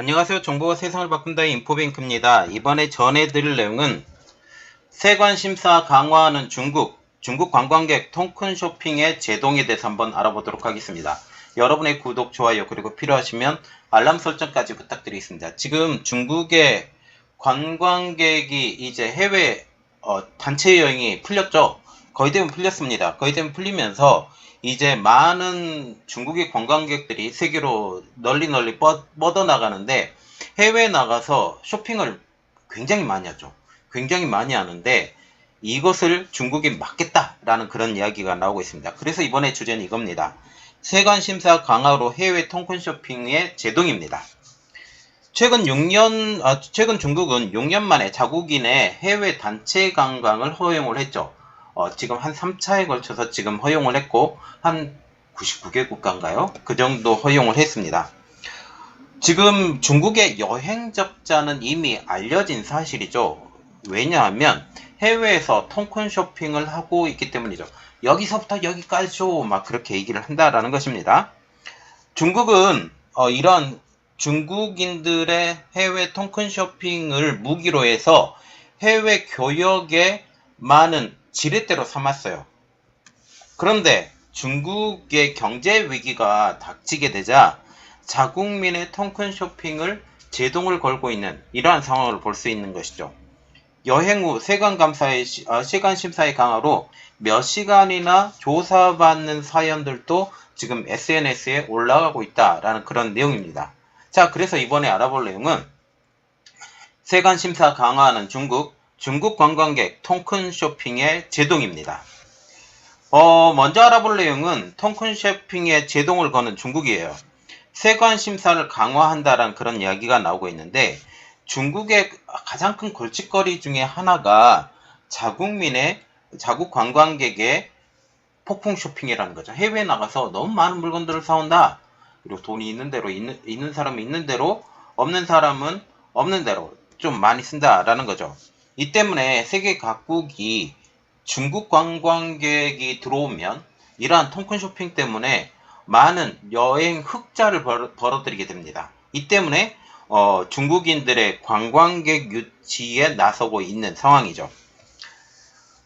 안녕하세요. 정보가 세상을 바꾼다의 인포뱅크입니다. 이번에 전해드릴 내용은 세관 심사 강화하는 중국, 중국 관광객 통큰 쇼핑의 제동에 대해서 한번 알아보도록 하겠습니다. 여러분의 구독, 좋아요, 그리고 필요하시면 알람 설정까지 부탁드리겠습니다. 지금 중국의 관광객이 이제 해외 어, 단체 여행이 풀렸죠? 거의 대부분 풀렸습니다. 거의 대부분 풀리면서 이제 많은 중국의 관광객들이 세계로 널리 널리 뻗, 뻗어나가는데 해외에 나가서 쇼핑을 굉장히 많이 하죠. 굉장히 많이 하는데 이것을 중국이 막겠다라는 그런 이야기가 나오고 있습니다. 그래서 이번에 주제는 이겁니다. 세관 심사 강화로 해외 통큰 쇼핑의 제동입니다. 최근 6년, 아, 최근 중국은 6년 만에 자국인의 해외 단체 관광을 허용을 했죠. 어, 지금 한 3차에 걸쳐서 지금 허용을 했고, 한 99개 국가인가요? 그 정도 허용을 했습니다. 지금 중국의 여행 적자는 이미 알려진 사실이죠. 왜냐하면 해외에서 통큰 쇼핑을 하고 있기 때문이죠. 여기서부터 여기까지죠. 막 그렇게 얘기를 한다라는 것입니다. 중국은 어, 이런 중국인들의 해외 통큰 쇼핑을 무기로 해서 해외 교역에 많은 지렛대로 삼았어요. 그런데 중국의 경제 위기가 닥치게 되자 자국민의 통큰 쇼핑을 제동을 걸고 있는 이러한 상황을 볼 수 있는 것이죠. 여행 후 세관 감사의 시- 아, 세관 심사의 강화로 몇 시간이나 조사받는 사연들도 지금 SNS에 올라가고 있다라는 그런 내용입니다. 자, 그래서 이번에 알아볼 내용은 세관 심사 강화하는 중국, 중국 관광객 통큰 쇼핑의 제동입니다. 어, 먼저 알아볼 내용은 통큰 쇼핑의 제동을 거는 중국이에요. 세관 심사를 강화한다라는 그런 이야기가 나오고 있는데 중국의 가장 큰 골칫거리 중에 하나가 자국민의 자국 관광객의 폭풍 쇼핑이라는 거죠. 해외에 나가서 너무 많은 물건들을 사온다. 그리고 돈이 있는 대로 있는, 있는 사람은 있는 대로 없는 사람은 없는 대로 좀 많이 쓴다라는 거죠. 이 때문에 세계 각국이 중국 관광객이 들어오면 이러한 통큰 쇼핑 때문에 많은 여행 흑자를 벌어, 벌어 들이게 됩니다. 이 때문에 어, 중국인들의 관광객 유치에 나서고 있는 상황이죠.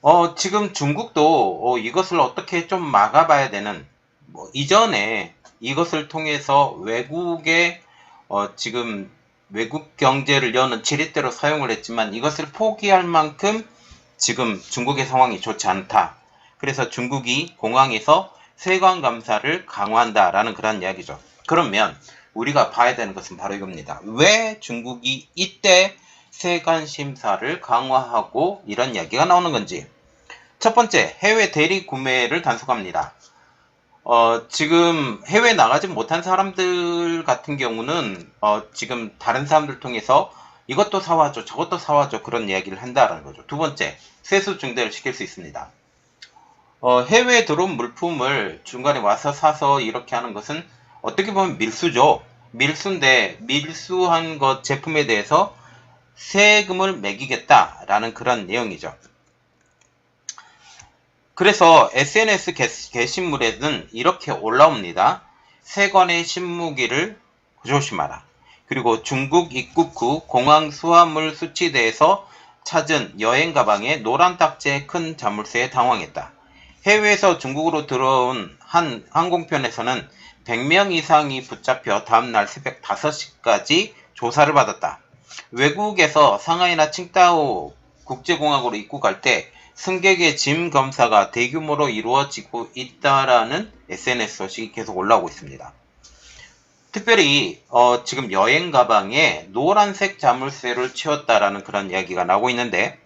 어, 지금 중국도 어, 이것을 어떻게 좀 막아봐야 되는 뭐, 이전에 이것을 통해서 외국의 어, 지금 외국 경제를 여는 지렛대로 사용을 했지만 이것을 포기할 만큼 지금 중국의 상황이 좋지 않다. 그래서 중국이 공항에서 세관 감사를 강화한다라는 그런 이야기죠. 그러면 우리가 봐야 되는 것은 바로 이겁니다. 왜 중국이 이때 세관 심사를 강화하고 이런 이야기가 나오는 건지. 첫 번째, 해외 대리 구매를 단속합니다. 어, 지금 해외 나가지 못한 사람들 같은 경우는 어, 지금 다른 사람들 통해서 이것도 사와줘, 저것도 사와줘 그런 이야기를 한다라는 거죠. 두 번째, 세수 증대를 시킬 수 있습니다. 어, 해외에 들어온 물품을 중간에 와서 사서 이렇게 하는 것은 어떻게 보면 밀수죠. 밀수인데 밀수한 것 제품에 대해서 세금을 매기겠다라는 그런 내용이죠. 그래서 SNS 게, 게시물에는 이렇게 올라옵니다. 세관의 신무기를 조심하라. 그리고 중국 입국 후 공항 수화물 수치대에서 찾은 여행 가방에 노란 딱지의 큰 자물쇠에 당황했다. 해외에서 중국으로 들어온 한 항공편에서는 100명 이상이 붙잡혀 다음날 새벽 5시까지 조사를 받았다. 외국에서 상하이나 칭다오 국제공항으로 입국할 때 승객의 짐 검사가 대규모로 이루어지고 있다라는 SNS 소식이 계속 올라오고 있습니다. 특별히 어, 지금 여행 가방에 노란색 자물쇠를 채웠다라는 그런 이야기가 나오고 있는데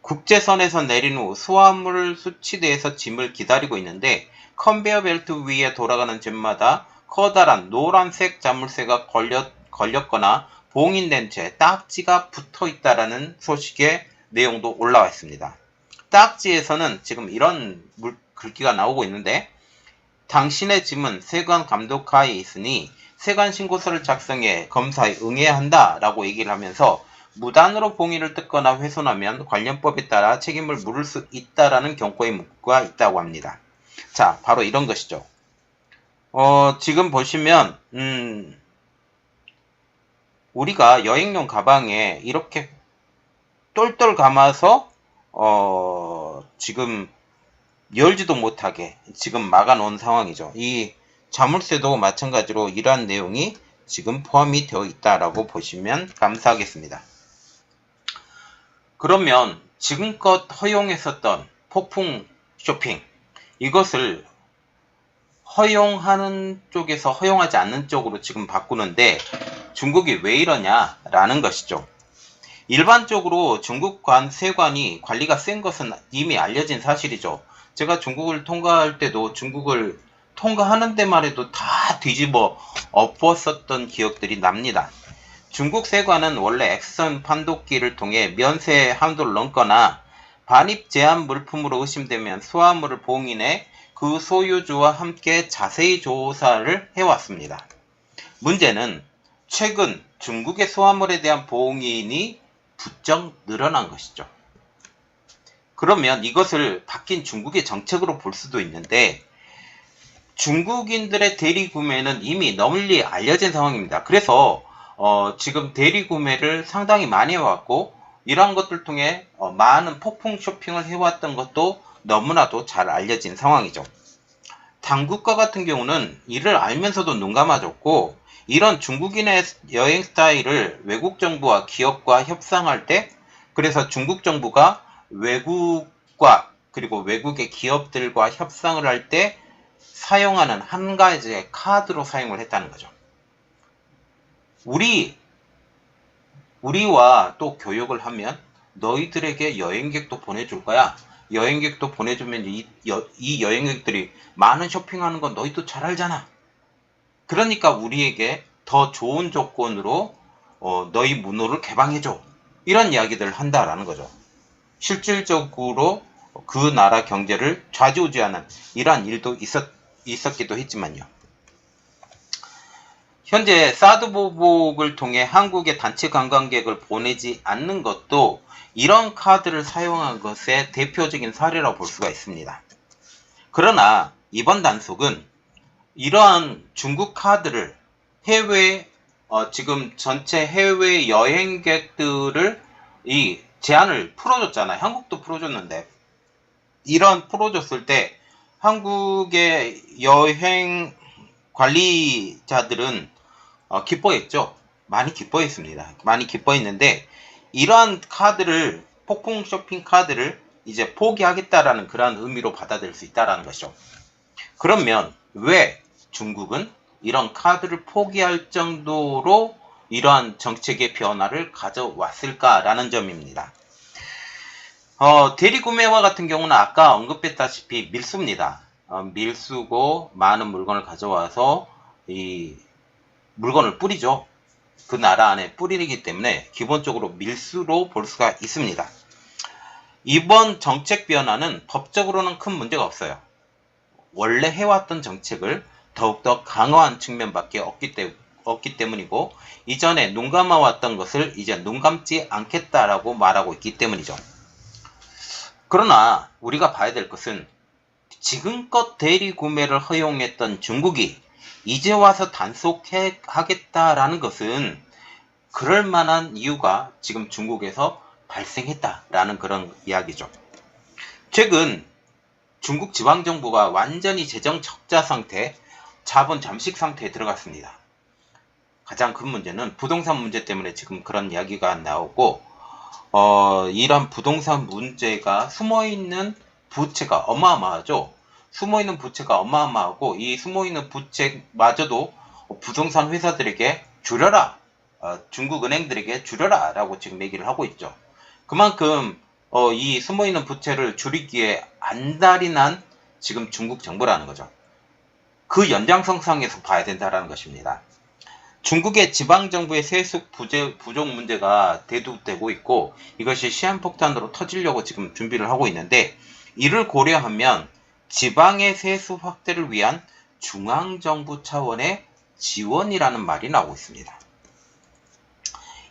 국제선에서 내린 후 수화물 수치대에서 짐을 기다리고 있는데 컨베어 벨트 위에 돌아가는 짐마다 커다란 노란색 자물쇠가 걸렸, 걸렸거나 봉인된 채 딱지가 붙어 있다라는 소식의 내용도 올라와 있습니다. 딱지에서는 지금 이런 물, 글귀가 나오고 있는데 당신의 짐은 세관 감독하에 있으니 세관 신고서를 작성해 검사에 응해야 한다 라고 얘기를 하면서 무단으로 봉인을 뜯거나 훼손하면 관련법에 따라 책임을 물을 수 있다라는 경고의 문구가 있다고 합니다. 자, 바로 이런 것이죠. 어, 지금 보시면 음, 우리가 여행용 가방에 이렇게 똘똘 감아서 어, 지금 열지도 못하게 지금 막아놓은 상황이죠. 이 자물쇠도 마찬가지로 이러한 내용이 지금 포함이 되어 있다라고 보시면 감사하겠습니다. 그러면 지금껏 허용했었던 폭풍 쇼핑 이것을 허용하는 쪽에서 허용하지 않는 쪽으로 지금 바꾸는데 중국이 왜 이러냐라는 것이죠. 일반적으로 중국 관 세관이 관리가 센 것은 이미 알려진 사실이죠. 제가 중국을 통과할 때도 중국을 통과하는 데만 해도 다 뒤집어 엎었었던 기억들이 납니다. 중국 세관은 원래 액선 판독기를 통해 면세 한도를 넘거나 반입 제한 물품으로 의심되면 수화물을 봉인해 그 소유주와 함께 자세히 조사를 해왔습니다. 문제는 최근 중국의 수화물에 대한 봉인이 부쩍 늘어난 것이죠. 그러면 이것을 바뀐 중국의 정책으로 볼 수도 있는데 중국인들의 대리 구매는 이미 널리 알려진 상황입니다. 그래서 어, 지금 대리 구매를 상당히 많이 해왔고 이러한 것들 통해 어, 많은 폭풍 쇼핑을 해왔던 것도 너무나도 잘 알려진 상황이죠. 당국과 같은 경우는 이를 알면서도 눈 감아줬고 이런 중국인의 여행 스타일을 외국 정부와 기업과 협상할 때 그래서 중국 정부가 외국과 그리고 외국의 기업들과 협상을 할 때 사용하는 한 가지의 카드로 사용을 했다는 거죠. 우리 우리와 또 교육을 하면 너희들에게 여행객도 보내줄 거야. 여행객도 보내주면 이, 여, 이 여행객들이 많은 쇼핑하는 건 너희도 잘 알잖아. 그러니까 우리에게 더 좋은 조건으로 어, 너희 문호를 개방해줘. 이런 이야기들을 한다라는 거죠. 실질적으로 그 나라 경제를 좌지우지하는 이러한 일도 있었, 있었기도 했지만요. 현재 사드 보복을 통해 한국에 단체 관광객을 보내지 않는 것도 이런 카드를 사용한 것의 대표적인 사례라고 볼 수가 있습니다. 그러나 이번 단속은 이러한 중국 카드를 해외 어, 지금 전체 해외 여행객들을 이 제한을 풀어줬잖아요. 한국도 풀어줬는데 이런 풀어줬을 때 한국의 여행 관리자들은 어, 기뻐했죠. 많이 기뻐했습니다. 많이 기뻐했는데 이러한 카드를 폭풍 쇼핑 카드를 이제 포기하겠다라는 그러한 의미로 받아들일 수 있다라는 것이죠. 그러면 왜 중국은 이런 카드를 포기할 정도로 이러한 정책의 변화를 가져왔을까라는 점입니다. 어, 대리 구매와 같은 경우는 아까 언급했다시피 밀수입니다. 어, 밀수고 많은 물건을 가져와서 이 물건을 뿌리죠. 그 나라 안에 뿌리기 때문에 기본적으로 밀수로 볼 수가 있습니다. 이번 정책 변화는 법적으로는 큰 문제가 없어요. 원래 해왔던 정책을 더욱더 강화한 측면밖에 없기, 때, 없기 때문이고 이전에 눈 감아왔던 것을 이제 눈 감지 않겠다라고 말하고 있기 때문이죠. 그러나 우리가 봐야 될 것은 지금껏 대리 구매를 허용했던 중국이 이제 와서 단속하겠다라는 것은 그럴 만한 이유가 지금 중국에서 발생했다라는 그런 이야기죠. 최근 중국 지방정부가 완전히 재정 적자 상태, 자본 잠식 상태에 들어갔습니다. 가장 큰 문제는 부동산 문제 때문에 지금 그런 이야기가 나오고, 어, 이런 부동산 문제가 숨어있는 부채가 어마어마하죠. 숨어있는 부채가 어마어마하고 이 숨어있는 부채마저도 부동산 회사들에게 줄여라 어, 중국 은행들에게 줄여라 라고 지금 얘기를 하고 있죠 그만큼 어, 이 숨어있는 부채를 줄이기에 안달이 난 지금 중국 정부라는 거죠 그 연장성상에서 봐야 된다는 것입니다 중국의 지방정부의 세습 부재, 부족 문제가 대두되고 있고 이것이 시한폭탄으로 터지려고 지금 준비를 하고 있는데 이를 고려하면 지방의 세수 확대를 위한 중앙정부 차원의 지원이라는 말이 나오고 있습니다.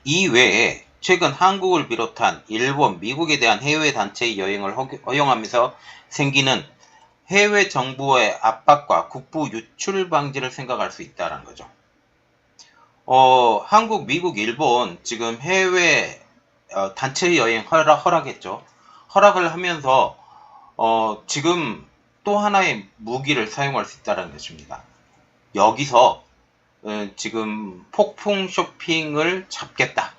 이 외에 최근 한국을 비롯한 일본, 미국에 대한 해외 단체 여행을 허용하면서 생기는 해외 정부의 압박과 국부 유출 방지를 생각할 수 있다는 거죠. 어, 한국, 미국, 일본 지금 해외 어, 단체 여행 허락, 허락했죠. 허락을 하면서 어, 지금 또 하나의 무기를 사용할 수 있다는 것입니다. 여기서 어, 지금 폭풍 쇼핑을 잡겠다.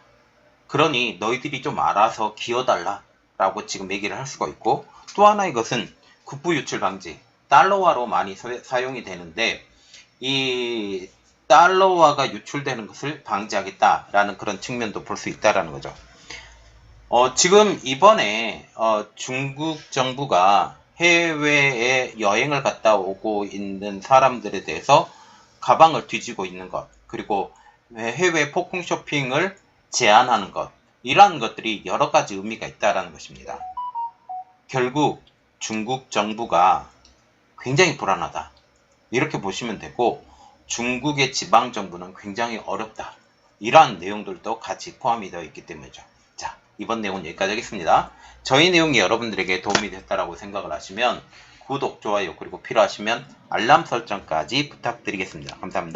그러니 너희들이 좀 알아서 기어달라. 라고 지금 얘기를 할 수가 있고 또 하나의 것은 국부 유출 방지. 달러화로 많이 사- 사용이 되는데 이 달러화가 유출되는 것을 방지하겠다라는 그런 측면도 볼 수 있다라는 거죠. 어, 지금 이번에 어, 중국 정부가 해외에 여행을 갔다 오고 있는 사람들에 대해서 가방을 뒤지고 있는 것, 그리고 해외 폭풍 쇼핑을 제한하는 것, 이러한 것들이 여러 가지 의미가 있다라는 것입니다. 결국 중국 정부가 굉장히 불안하다. 이렇게 보시면 되고, 중국의 지방 정부는 굉장히 어렵다. 이러한 내용들도 같이 포함이 되어 있기 때문이죠. 자, 이번 내용은 여기까지 하겠습니다. 저희 내용이 여러분들에게 도움이 됐다라고 생각을 하시면 구독, 좋아요, 그리고 필요하시면 알람 설정까지 부탁드리겠습니다. 감사합니다.